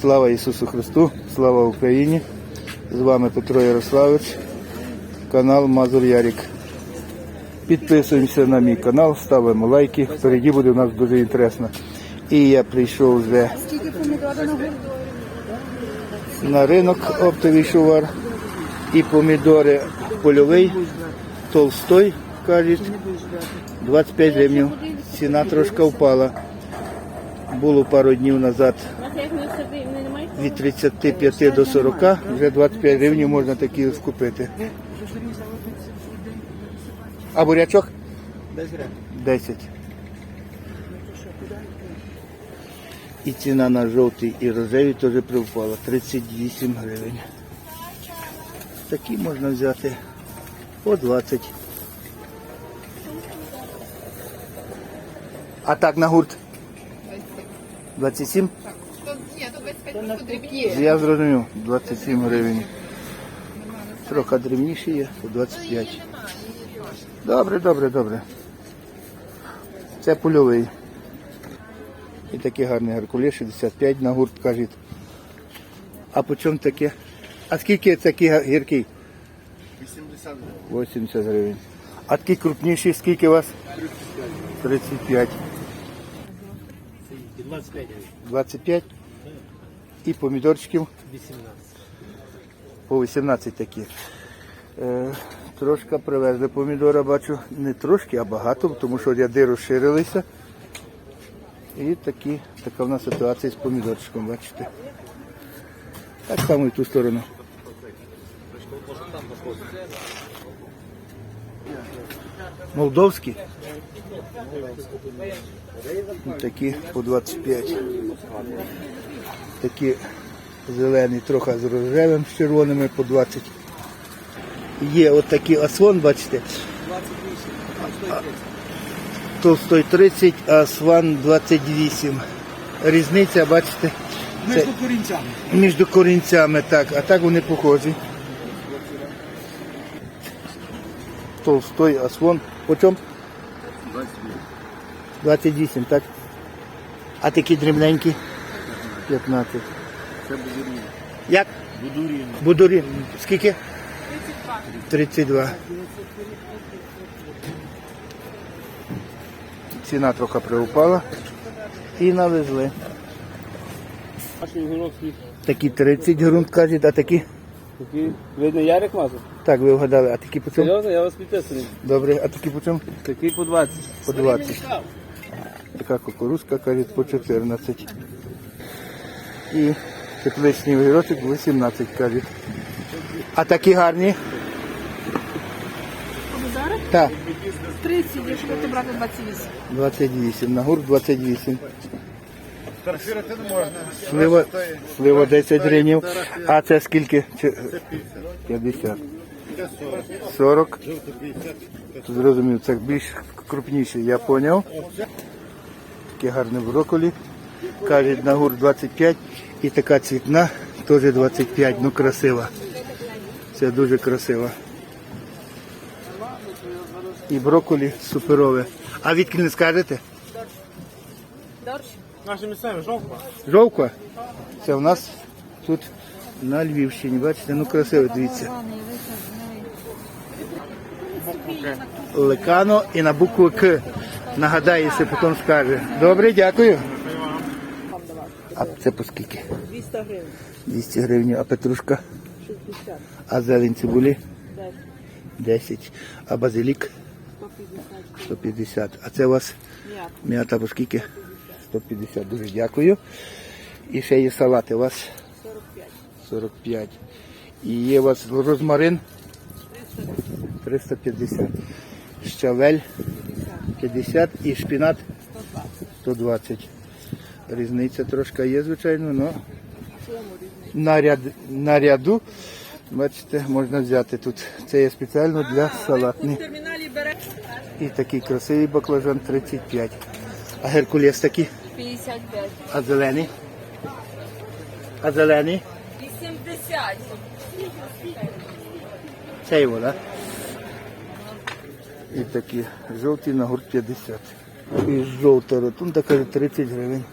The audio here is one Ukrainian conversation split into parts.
Слава Ісусу Христу, слава Україні! З вами Петро Ярославович, канал Мазур Ярік. Підписуємося на мій канал, ставимо лайки. Впереді буде у нас дуже інтересно. І я прийшов вже на ринок оптовий шувар. І помідори польовий, толстой, кажуть, 25 гривень. Ціна трошки впала. Було пару днів назад від 35 до 40, вже 25 гривень можна такі скупити. А бурячок? 10. І ціна на жовтий і рожевий теж привпала. 38 гривень. Такі можна взяти по 20. А так на гурт? 27? Я зрозумів, 27 гривень. Трохи дрібніші є, по 25. Добре, добре, добре. Це польовий. І такий гарний геркулес, 65 на гурт, кажуть. А по чому таке? А скільки такий гіркий? 80 80 гривень. А такий крупніший, скільки у вас? 35. 25 25. І помідорчиків 18. по 18 такі. Е, трошки привезли помідора, бачу, не трошки, а багато, тому що ряди розширилися. І такі, така в нас ситуація з помідорчиком, бачите. Так само і ту сторону. Молдовські. Такі по 25. Такі зелені, трохи з рожевим, з червоними по 20. Є от такий асвон, бачите. Толстой 30, а асван 28. Різниця, бачите, Між корінцями. між корінцями, так, а так вони похожі. Толстой, асвон. По чому? 28, так. А такі дрібненькі? 15. Це бузурні. Як? Будурі. Будурін. Скільки? 32. 32. Ціна трохи приупала. І навезли. Такі 30 грунт кажуть, а такі. Такий, видно, Ярик мазав? Так, ви вгадали, а такі по чому? Серйозно, я вас підписаний. Добре, а такі по чому? Такий по 20. По 20. Така кукурузка, кажуть, по 14. І тепличний огірочок 18, кажуть. А такі гарні? Помідори? Так. 30, якщо ти брати 28. 28, на гурт 28. Слива, слива 10 гривень. А це скільки? Чи- 50. 40. Зрозумів, це більш крупніше, я зрозумів. Таке гарне брокколі. Кажуть, на гурт 25. І така цвітна, теж 25. Ну красива. Це дуже красиво. І брокколі суперове. А відки не скажете? Наші місцеві, жовтка. Жовка. Це в нас тут на Львівщині. Бачите, ну красиво, дивіться. Лекано і на букву К. Нагадає, якщо потім скаже. Добре, дякую. А це по скільки? 200 гривень. 200 гривень. А петрушка? 60. А зелень цибулі? 10. 10. А базилік? 150. 150. А це у вас М'ят. м'ята по скільки? 150. Дуже дякую. І ще є салати у вас 45. 45. І є у вас розмарин 350. Щавель 50 і шпінат 120. Різниця трошки є, звичайно, але на, ряд, на ряду, бачите, можна взяти тут. Це є спеціально для салатних. І такий красивий баклажан 35. А геркулес такий, 55. а зелений. А зелений. 80. Це його, так? І такі жовті на гурт 50. І жовта ротунда, каже, 30 гривень.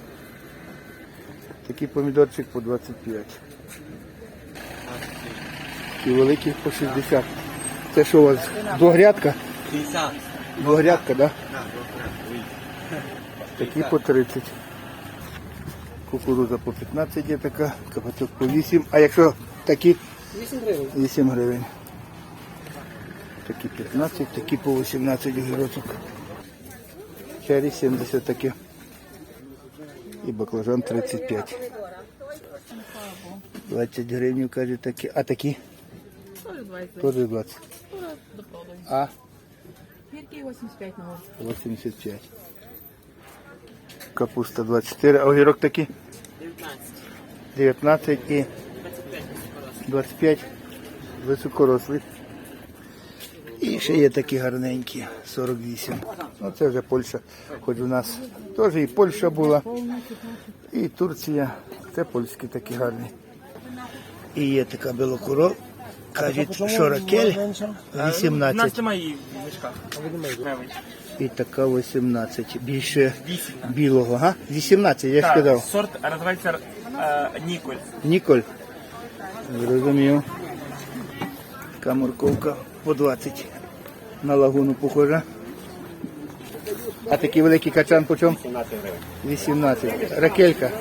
Такий помідорчик по 25. І великий по 60. Це що у вас? Двогрядка? 50. Двогрядка, да? Такі по 30. Кукуруза по 15 є така, кабачок по 8. А якщо такі 8 гривень. 8 гривень. Такі 15, такі по 18 огірочок. Чері 70 такі. І баклажан 35. 20 гривень, каже, такі. А такі? Теж 20. А? Гіркий 85 на 85. Капуста 24. А огірок такі? 19 і 25. Високорослий. І ще є такі гарненькі, 48. Ну це вже Польща. Хоч у нас теж і Польща була, і Турція. Це польські такі гарні. І є така білокуро. Кажуть, що ракель 18. У нас немає її в мішках. Гривень. І така 18. Більше білого. Га? 18, я ж Так, сказав. сорт називається е, Ніколь. Ніколь. Зрозумів. Така морковка по 20. На лагуну похожа. А такий великий качан по чому? 18. Ракелька.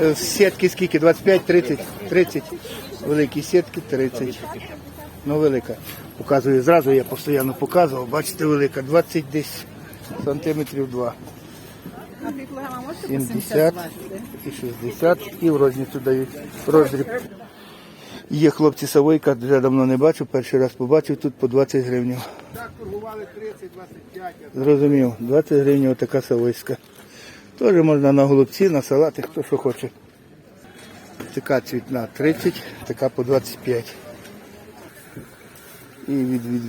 Е, Сітки скільки? 25, 30? 30. Великі сітки 30. Ну велика. Показую зразу, я постійно показував. Бачите, велика. 20 десь сантиметрів 2. 70 і 60 і в розницю дають роздріб. Є хлопці Савойка, вже давно не бачив, перший раз побачив, тут по 20 гривень. Так, торгували 30-25. Зрозумів, 20 гривень така Савойська. Теж можна на голубці, на салати, хто що хоче. Така цвітна 30, така по 25. І від, від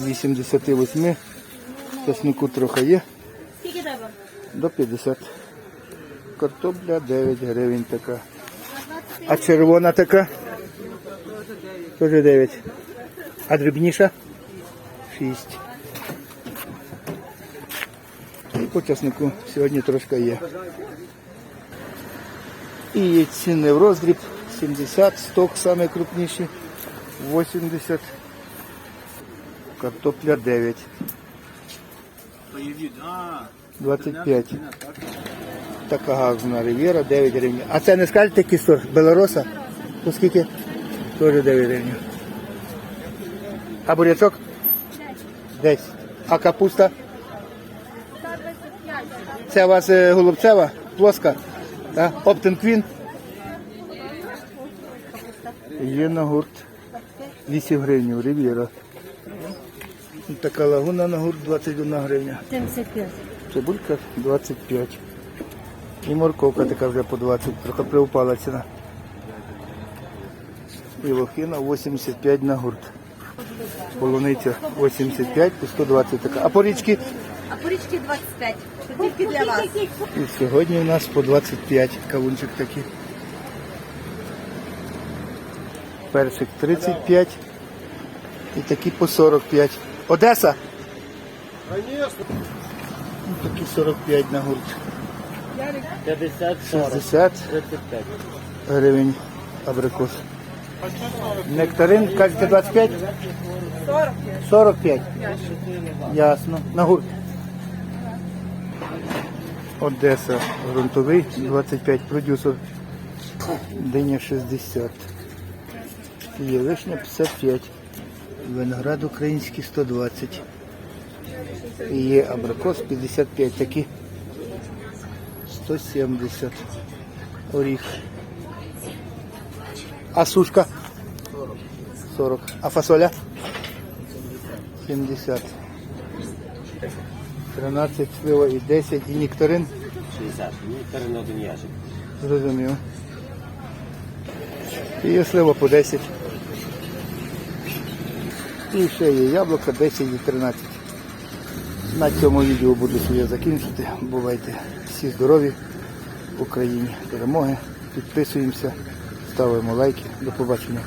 88 часнику трохи є. Скільки треба? До 50. Картопля 9 гривень така. А червона така? Теж 9. А дрібніша? 6. І по часнику сьогодні трошки є. І ціни в роздріб 70, сток саме крупніші, 80. Картопля 9. 25. Така газна рив'єра, 9 гривень. А це не скажете сорт? Белороса? То скільки? Теж 9 гривень. А бурячок? 10. А капуста? Це у вас е, голубцева? Плоска? Оптен Квін? Є на гурт. 8 гривень, рив'єра. Така лагуна на гурт 21 гривня. 75. Цибулька 25. І морковка така вже по 20, трохи приупала ціна. І лохина 85 на гурт. Полуниця 85 по 120 така. А порічки? А порічки 25. Це тільки для вас. І сьогодні у нас по 25 кавунчик такий. Першик 35 і такі по 45. Одеса? Ну, Такі 45 на гурт. 50, 40, 60 35. гривень абрикос. Нектарин, кажете, 25? 45. 45? Ясно. На гурт. Одеса, грунтовий, 25, продюсер. Диня 60. Є вишня 55. Виноград український 120. І є абрикос 55 такі. 170. Оріх. А сушка? 40. А фасоля? 70. 13 слива і 10. І нектарин? 60. Нектарин один ящик. Зрозумів. І слива по 10. І ще є яблука 10 і 13. На цьому відео буду своє закінчити. Бувайте всі здорові в Україні. Перемоги. Підписуємося, ставимо лайки. До побачення.